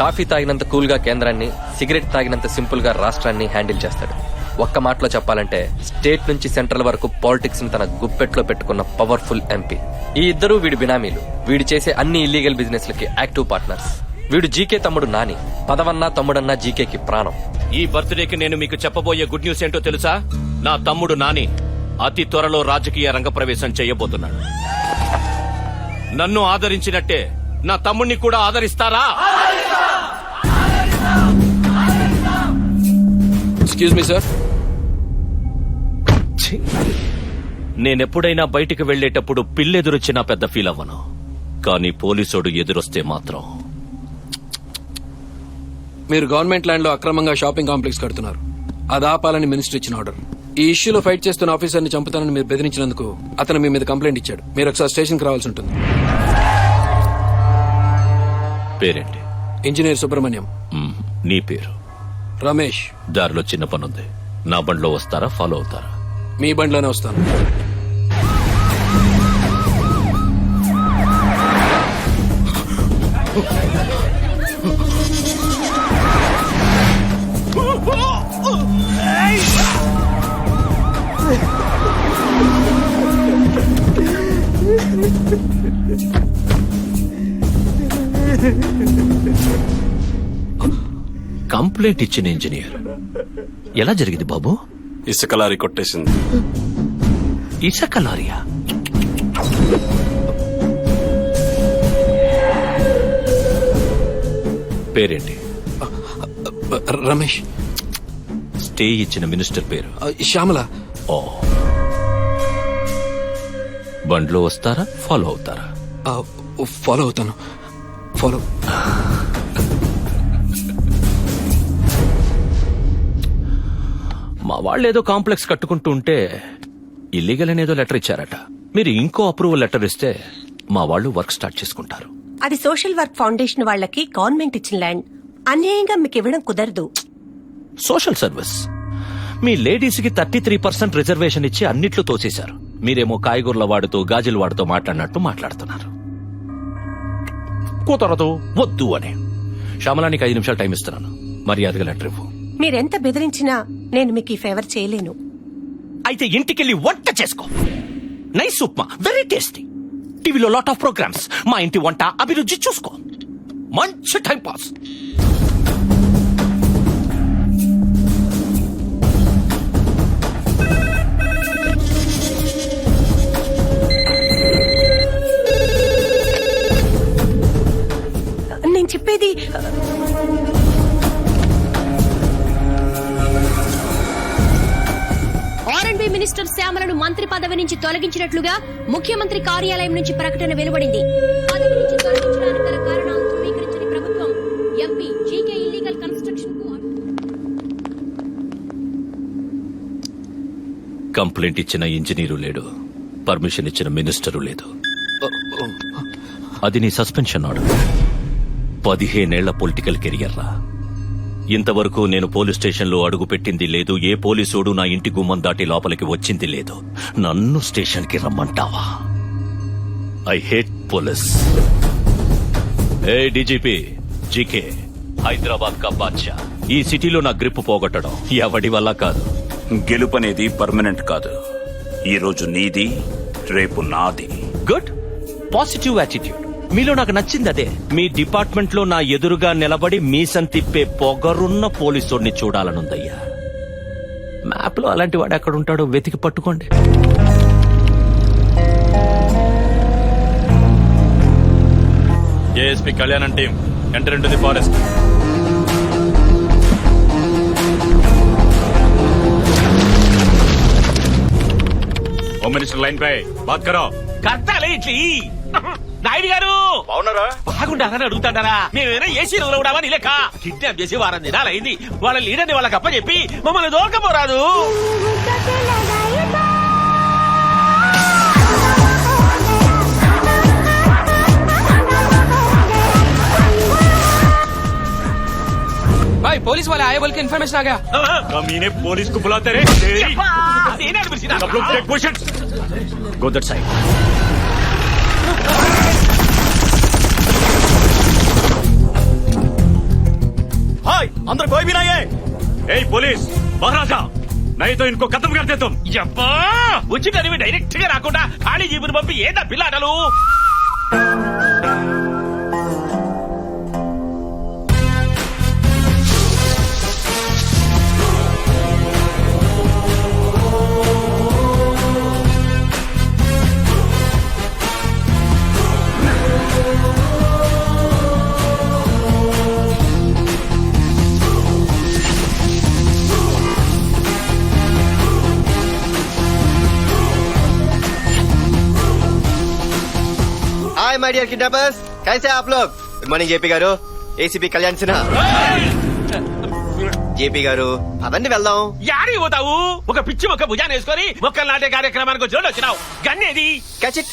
Coffee తాగినంత కూల్గా కేంద్రాన్ని cigarette తాగినంత సింపుల్గా రాష్ట్రాన్ని హ్యాండిల్ చేస్తాడు. ఒక్క మాటలో చెప్పాలంటే స్టేట్ నుంచి సెంట్రల్ వరకు పాలిటిక్స్ని తన గుప్పెట్లో పెట్టుకున్న పవర్ఫుల్ ఎంపీ. ఈ ఇద్దరు వీడి బినామీలు. వీడు చేసే అన్ని ఇల్లీగల్ బిజినెస్ లకి యాక్టివ్ పార్ట్నర్స్. వీడు జీకే తమ్ముడు నాని. పదవన్నా తమ్ముడన్నా జీకేకి ప్రాణం. ఈ బర్త్డేకి నేను మీకు చెప్పబోయే గుడ్ న్యూస్ ఏంటో తెలుసా? నా తమ్ముడు నాని అతి త్వరలో రాజకీయ రంగ ప్రవేశం చేయబోతున్నాడు. నన్ను ఆదరించినట్టే నా తమ్ముణ్ణి కూడా ఆదరిస్తారా? ఎక్స్క్యూజ్ మీ సార్ నేనెప్పుడైనా బయటికి వెళ్ళేటప్పుడు పిల్లెదురొచ్చినా పెద్ద ఫీల్ అవ్వను. కానీ పోలీసోడు ఎదురొస్తే మాత్రం. మీరు గవర్నమెంట్ ల్యాండ్లో అక్రమంగా షాపింగ్ కాంప్లెక్స్ కడుతున్నారు. అది ఆపాలని మినిస్టర్ ఇచ్చిన ఆర్డర్. ఈ ఇష్యూలో ఫైట్ చేస్తున్న ఆఫీసర్ని చంపుతానని మీరు బెదిరించినందుకు అతను మీ మీద కంప్లైంట్ ఇచ్చాడు. మీరు ఒకసారి స్టేషన్కి రావాల్సి ఉంటుంది. పేరేంటి? ఇంజనీర్ సుబ్రహ్మణ్యం. నీ పేరు? రమేష్. దారిలో చిన్న పనుంది. నా బండిలో వస్తారా ఫాలో అవుతారా? మీ బండిలోనే వస్తాను. కంప్లైంట్ ఇచ్చిన ఇంజనీర్. ఎలా జరిగింది బాబు? ఇసుక లారీ కొట్టేసింది. ఇసక లారియా పేరేంటి? రమేష్. స్టే ఇచ్చిన మినిస్టర్ పేరు? ఆ, శ్యామల. ఓ. బండ్లో వస్తారా? ఫాలో అవుతారా? ఫాలో అవుతాను. ఫాలో మా వాళ్ళు ఏదో కాంప్లెక్స్ కట్టుకుంటూ ఉంటే ఇల్లీగల్ అనేదో లెటర్ ఇచ్చారట. మీరు ఇంకో అప్రూవల్ లెటర్ ఇస్తే మా వాళ్ళు వర్క్ స్టార్ట్ చేసుకుంటారు. అది సోషల్ వర్క్ ఫౌండేషన్ వాళ్ళకి గవర్నమెంట్ ఇచ్చిన ల్యాండ్. అన్యాయంగా మీకు ఇవ్వడం కుదరదు. Social service. మీ లేడీస్కి థర్టీ త్రీ పర్సెంట్ రిజర్వేషన్ ఇచ్చి అన్నిట్లో తోసేశారు. మీరేమో కాయగూరల వాడుతూ గాజుల వాడుతూ మాట్లాడినట్టు మాట్లాడుతున్నారు. కుదరదు వద్దు అని. శ్యామలానికి ఐదు నిమిషాలు టైం ఇస్తున్నాను. మర్యాదగా లెటర్ ఇవ్వు. మీరెంత బెదిరించినా నేను మీకు ఈ ఫేవర్ చేయలేను. అయితే ఇంటికెళ్ళి వంట చేసుకో. నైస్ ఉప్మా వెరీ టేస్టీ టీవీలో లాట్ ఆఫ్ ప్రోగ్రామ్స్ మా ఇంటి వంట అభిరుచి చూసుకో. మంచి టైం పాస్ నేను చెప్పేది ఆర్ఎండ్బి మినిస్టర్ శ్యామలను మంత్రి పదవి నుంచి తొలగించినట్లుగా ముఖ్యమంత్రి కార్యాలయం నుంచి ప్రకటన వెలువడింది. పదవి నుంచి తొలగించడానికి గల కారణాలు ధృవీకరించని ప్రభుత్వం MP GK illegal construction complaint ఇచ్చిన ఇంజనీరు లేడు. పర్మిషన్ ఇచ్చిన మినిస్టరు లేదు. అది నీ సస్పెన్షన్ ఆర్డర్. పదిహేనేళ్ళ పొలిటికల్ కెరియర్ రా ఇంతవరకు నేను పోలీస్ స్టేషన్లో అడుగు పెట్టింది లేదు. ఏ పోలీసోడు నా ఇంటి గుమ్మం దాటి లోపలికి వచ్చింది లేదు. నన్ను స్టేషన్కి రమ్మంటావా? I hate police. A DGP GK Hyderabad కా బాద్షా. ఈ సిటీలో నా గ్రిప్ పోగొట్టడం ఎవడి వల్ల కాదు. గెలుపనేది పర్మనెంట్ కాదు. ఈ రోజు నీది రేపు నాది. గుడ్. Positive attitude. మీలో నాకు నచ్చింది అదే. మీ డిపార్ట్మెంట్లో నా ఎదురుగా నిలబడి మీసం తిప్పే పొగరున్న పోలీసుడిని చూడాలనుందయ్యా. మ్యాప్లో అలాంటి వాడు ఎక్కడ ఉంటాడో వెతికి పట్టుకోండి. ASP Kalyanam team enter into the forest home minister line పై బాత్ కరో. కర్తాలే ఇట్లీ నాయుడు గారు బాగున్నారా బాగుండాలని అడుగుతాడారా మేమేనా ఏసీ రోజులవడా నీ లెక్క కిడ్నాప్ చేసి వారం దినాలైంది వాళ్ళ లీడర్ని వాళ్ళకి అప్పచెప్పి మమ్మల్ని దోరకపోరాదు भाई पुलिस वाले आए बोल के इन्फॉर्मेशन आ गया कमीने पुलिस को बुलाते रे నేనే అనిపించిన सब लोग टेक पोजीशन గో अंदर कोई भी नहीं है ए पुलिस महाराजा नहीं तो इनको खत्म कर देता हूं అబ్బా వచ్చినవి డైరెక్ట్ గా రాకుండా ఖాళీ జీబుని పంపి ఏందా పిల్లాటలు హాయ్ మై డియర్ కిడ్నాపర్స్ కైసే ఆప్ లోగ్ గుడ్ మార్నింగ్ జేపీ గారు ఏసీపీ కళ్యాణ్ సిన్హా జేపీ గారు అవన్నీ వెళ్దాం యారి పోతావు ఒక పిచ్చి ఒక భుజాన్ని వేసుకొని మొక్కలు నాటే కార్యక్రమానికి వచ్చినట్టు వచ్చినావు గన్నేది కచిట్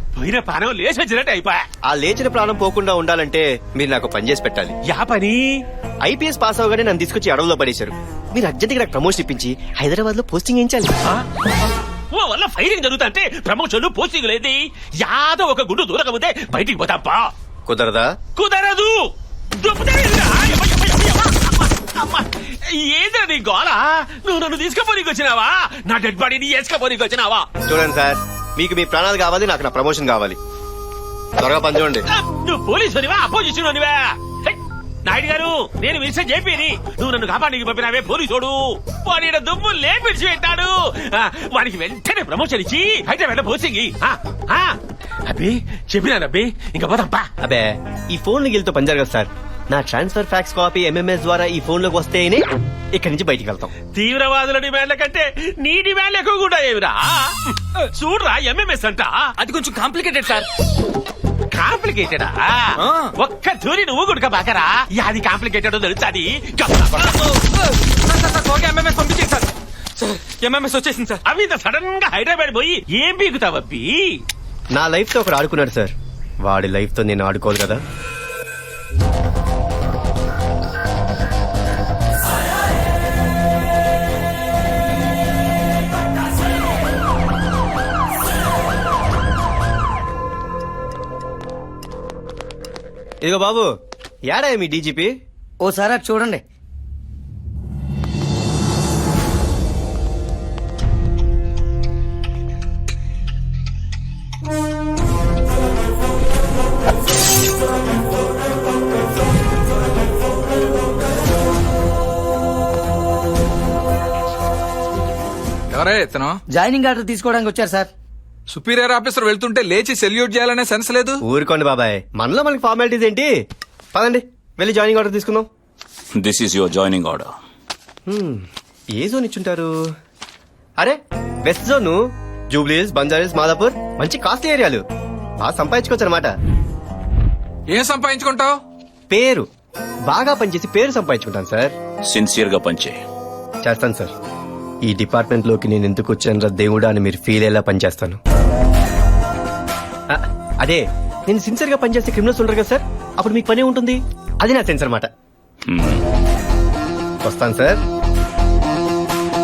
పోయిన పానం లేచి వచ్చినట్టు అయిపోయా ఆ లేచిన ప్రాణం పోకుండా ఉండాలంటే మీరు నాకు పని చేసి పెట్టాలి యా పని ఐపీఎస్ పాస్ అవగానే నన్ను తీసుకొచ్చి అడవుల్లో పడేశారు మీరు అర్జెంట్ నాకు ప్రమోషన్ ఇప్పించి హైదరాబాద్లో పోస్టింగ్ వేయించాలి ఓ వల్ల ఫైరింగ్ జరుగుతుంటే ప్రమోషన్లు పోస్టింగ్ లేది యాదో ఒక గుండు దూరకపోతే బయటికి పోతాపా కుదరదా కుదరదు. ఏంద్రా నీ గోల నువ్వు నన్ను తీసుకుపోనీకి వచ్చినావా నా డెడ్ బాడీని వేసుకపోనీకి వచ్చినావా చూడండి సార్ మీకు మీ ప్రాణాలు కావాలి నాకు నా ప్రమోషన్ కావాలి. త్వరగా పని చూడండి. నువ్వు పోలీసు అపోజిషన్ అనివా నాయుడు గారు నేను మిస్టర్ చెప్పేది నువ్వు నన్ను కాపాడికి పంపినావే పోలీసోడు. వాడి దుమ్ము లేపిడిచి పెట్టాడు. ఆ, వానికి వెంటనే ప్రమోషన్ ఇచ్చి అయితే వెంట పోసింగి అబ్బి చెప్పినాను అబ్బి ఇంకా పోదాంపా అబే ఈ ఫోన్ గిల్తో పని జరగదు సార్. నా ట్రాన్స్ఫర్ ఫ్యాక్స్ కాపీ ఎంఎంఎస్ ద్వారా ఈ ఫోన్లోకి వస్తేనే ఇక్కడి నుంచి బయటికి వెళ్తాం. తీవ్రవాదుల డిమాండ్ల కంటే నీ డిమాండ్లు ఎక్కువ కూడా ఏమిరా? చూడరా ఎంఎంఎస్ అంట. అది కొంచెం కాంప్లికేటెడ్ సార్ కాంప్లికేటెడా ఒక్క తూరి నువ్వు గుడక బాకరా? అది కాంప్లికేటెడ్ తెలుసాది పంపించేది సార్ సార్ ఎంఎంఎస్ వచ్చేసింది సార్. అవి ఇంత సడన్గా హైదరాబాద్ పోయి ఏం బీగుతావబ్బి నా లైఫ్తో ఒకడు ఆడుకున్నాడు సార్. వాడి లైఫ్తో నేను ఆడుకోవాలి కదా. ఇదిగో బాబు యాడా మీ డీజీపీ? ఓసారి అది చూడండి. ఎవరే ఇతను? జాయినింగ్ ఆర్డర్ తీసుకోవడానికి వచ్చారు సార్. సుపీరియర్ ఆఫీసర్ వెళ్తుంటే లేచి సెల్యూట్ చేయాలనే సెన్స్ లేదు. ఊరుకోండి బాబాయ్. మనలో మనకి ఫార్మాలిటీస్ ఏంటి? పదండి వెళ్ళి జాయినింగ్ ఆర్డర్ తీసుకుందాం. This is your joining order hmm, A zone ఇచ్చుంటారు? అరే west zone Jubilees Banjaris Madhapur మంచి కాస్ట్లీ ఏరియాలు బాగా సంపాదించుకోవచ్చు అనమాట ఏం సంపాదించుకుంటావు? పేరు. బాగా పనిచేసి పేరు సంపాదించుకుంటాను సార్ సిన్సియర్గా పనిచే చేస్తాను సార్ ఈ డిపార్ట్మెంట్లోకి నేను ఎందుకు వచ్చాను దేవుడా అని మీరు ఫీల్ అయ్యేలా పనిచేస్తాను. అదే నేను సిన్సియర్గా పనిచేస్తే క్రిమినల్స్ ఉంటారు కదా సార్? అప్పుడు మీకు పని ఉంటుంది? అది నా సెన్స్ అనమాట వస్తాను సార్.